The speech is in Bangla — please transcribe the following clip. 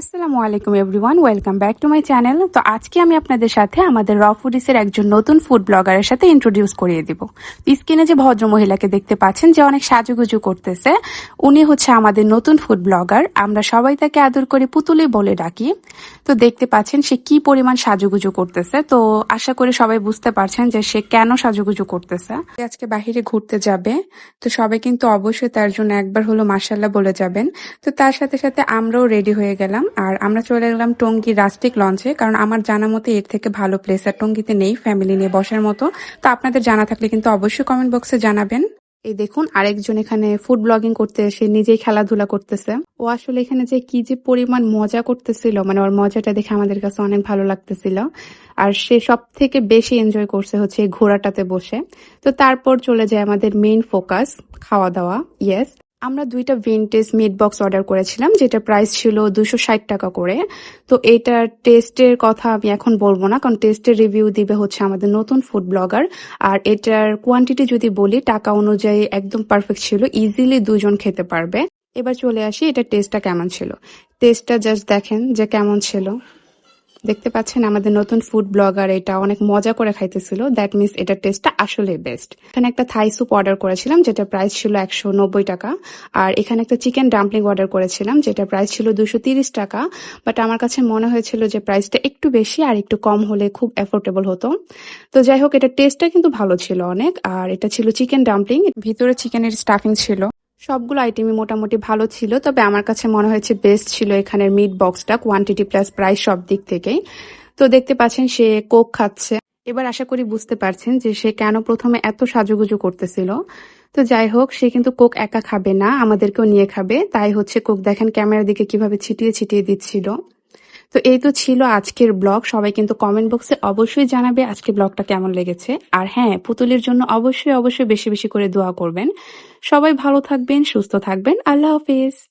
আসসালামু আলাইকুম everyone welcome back to my channel তো আজকে আমি আপনাদের সাথে আমাদের র ফুডিসের একজন নতুন ফুড ব্লগারের সাথে ইন্ট্রোডিউস করিয়ে দিব। স্ক্রিনে যে ভদ্র মহিলাকে দেখতে পাচ্ছেন, যে অনেক সাজুগুজু করতেছে, উনি হচ্ছে আমাদের নতুন ফুড ব্লগার আমরা সবাই তাকে আদর করে পুতুলি বলে ডাকি। তো দেখতে পাচ্ছেন সে কি পরিমাণ সাজুগুজু করতেছে। তো আশা করি সবাই বুঝতে পারছেন যে সে কেন সাজুগুজু করতেছে। আজকে বাহিরে ঘুরতে যাবে, তো সবাই কিন্তু অবশ্যই তার জন্য একবার হলো মাসাল্লাহ বলে যাবেন। তো তার সাথে সাথে আমরাও রেডি হয়ে গেলাম। আর আমরা চলে গেলাম টঙ্গী রাস্টিক লঞ্চে, কারণ আমার জানা মতে এর থেকে ভালো প্লেস আর টঙ্গীতে নেই ফ্যামিলি নিয়ে বসার মতো। তো আপনাদের জানা থাকলে কিন্তু অবশ্যই কমেন্ট বক্সে জানাবেন। এই দেখুন, আরেকজন এখানে ফুড ব্লগিং করতে এসে নিজেই খেলাধুলা করতেছে। ও আসলে এখানে যে কি যে পরিমাণ মজা করতেছিল মানে ওর মজাটা দেখে আমাদের কাছে অনেক ভালো লাগতেছিল। আর সে সব থেকে বেশি এনজয় করছে হচ্ছে ঘোড়াটাতে বসে। তো তারপর চলে যায় আমাদের মেইন ফোকাস খাওয়া দাওয়া ইয়েস আমরা দুইটা ভিনটেজ মিট বক্স অর্ডার করেছিলাম, যেটা প্রাইস ছিল দুশো ষাট টাকা করে। তো এটার টেস্টের কথা আমি এখন বলব না, কারণ টেস্টের রিভিউ দিবে হচ্ছে আমাদের নতুন ফুড ব্লগার আর এটার কোয়ান্টিটি যদি বলি, টাকা অনুযায়ী একদম পারফেক্ট ছিল ইজিলি দুজন খেতে পারবে। এবার চলে আসি, এটা টেস্টটা কেমন ছিল? টেস্টটা জাস্ট দেখেন যে কেমন ছিল। দেখতে পাচ্ছেন আমাদের নতুন ফুড ব্লগার এটা অনেক মজা করে খাইতেছিল। দ্যাট মিনস এটার টেস্টটা আসলে বেস্ট এখানে একটা থাই স্যুপ অর্ডার করেছিলাম যেটা প্রাইস ছিল একশো নব্বই টাকা। আর এখানে একটা চিকেন ডাম্পলিং অর্ডার করেছিলাম যেটা প্রাইস ছিল দুশো টাকা। বাট আমার কাছে মনে হয়েছিল যে প্রাইসটা একটু বেশি আর একটু কম হলে খুব অ্যাফোর্ডেবল হতো। তো যাই হোক, এটা টেস্টটা কিন্তু ভালো ছিল অনেক। আর এটা ছিল চিকেন ডাম্পলিং ভিতরে চিকেনের স্টাফিং ছিল। সবগুলো আইটেমই মোটামুটি ভালো ছিল, তবে আমার কাছে মনে হয়েছে বেস্ট ছিল এখানের মিট বক্সটা কোয়ান্টিটি প্লাস প্রাইস সব দিক থেকেই। তো দেখতে পাচ্ছেন সে কোক খাচ্ছে। এবার আশা করি বুঝতে পারছেন যে সে কেন প্রথমে এত সাজুগুজু করতেছিল। তো যাই হোক, সে কিন্তু কোক একা খাবে না, আমাদেরকেও নিয়ে খাবে। তাই হচ্ছে কোক দেখেন ক্যামেরার দিকে কীভাবে ছিটিয়ে ছিটিয়ে দিচ্ছিল। তো এই তো ছিল আজকের ব্লগ। সবাই কিন্তু কমেন্ট বক্সে অবশ্যই জানাবে আজকে ব্লগটা কেমন লেগেছে। আর হ্যাঁ পুতুলের জন্য অবশ্যই অবশ্যই বেশি বেশি করে দোয়া করবেন। সবাই ভালো থাকবেন, সুস্থ থাকবেন। আল্লাহ হাফিজ।